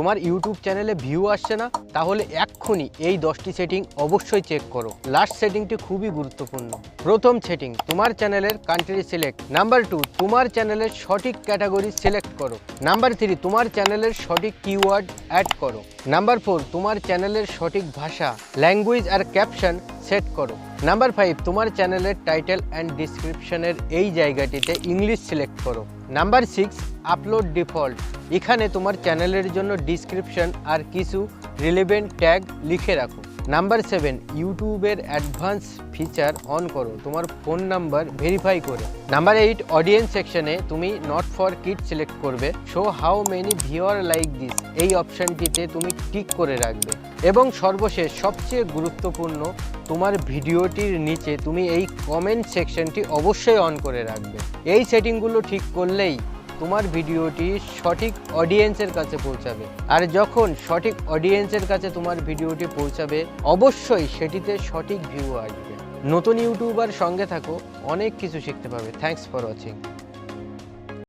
তোমার ইউটিউব চ্যানেলে ভিউ আসছে না, তাহলে এক্ষুনি এই দশটি সেটিং অবশ্যই চেক করো। লাস্ট সেটিংটি খুবই গুরুত্বপূর্ণ। প্রথম সেটিং তোমার চ্যানেলের কান্ট্রি সিলেক্ট নাম্বার টু তোমার চ্যানেলের সঠিক ক্যাটাগরি সিলেক্ট করো। নাম্বার থ্রি তোমার চ্যানেলের সঠিক কিওয়ার্ড অ্যাড করো। নাম্বার ফোর তোমার চ্যানেলের সঠিক ভাষা ল্যাঙ্গুয়েজ আর ক্যাপশন সেট করো। নাম্বার ফাইভ তোমার চ্যানেলের টাইটেল অ্যান্ড ডিসক্রিপশনের এই জায়গাটিতে ইংলিশ সিলেক্ট করো। নাম্বার সিক্স আপলোড ডিফল্ট এখানে তোমার চ্যানেলের জন্য ডিসক্রিপশন আর কিছু রিলেভেন্ট ট্যাগ লিখে রাখো। নাম্বার সেভেন ইউটিউবের অ্যাডভান্স ফিচার অন করো। তোমার ফোন নাম্বার ভেরিফাই করে। নাম্বার এইট অডিয়েন্স সেকশনে তুমি নট ফর কিড সিলেক্ট করবে। Show how many viewer like this এই অপশানটিতে তুমি টিক করে রাখবে। এবং সর্বশেষ, সবচেয়ে গুরুত্বপূর্ণ, তোমার ভিডিওটির নিচে তুমি এই কমেন্ট সেকশনটি অবশ্যই অন করে রাখবে। এই সেটিংগুলো ঠিক করলেই তোমার ভিডিওটি সঠিক অডিয়েন্সের কাছে পৌঁছাবে। আর যখন সঠিক অডিয়েন্সের কাছে তোমার ভিডিওটি পৌঁছাবে, অবশ্যই সেটিতে সঠিক ভিউ আসবে। নতুন ইউটিউবার সঙ্গে থাকো, অনেক কিছু শিখতে পাবে থ্যাংকস ফর ওয়াচিং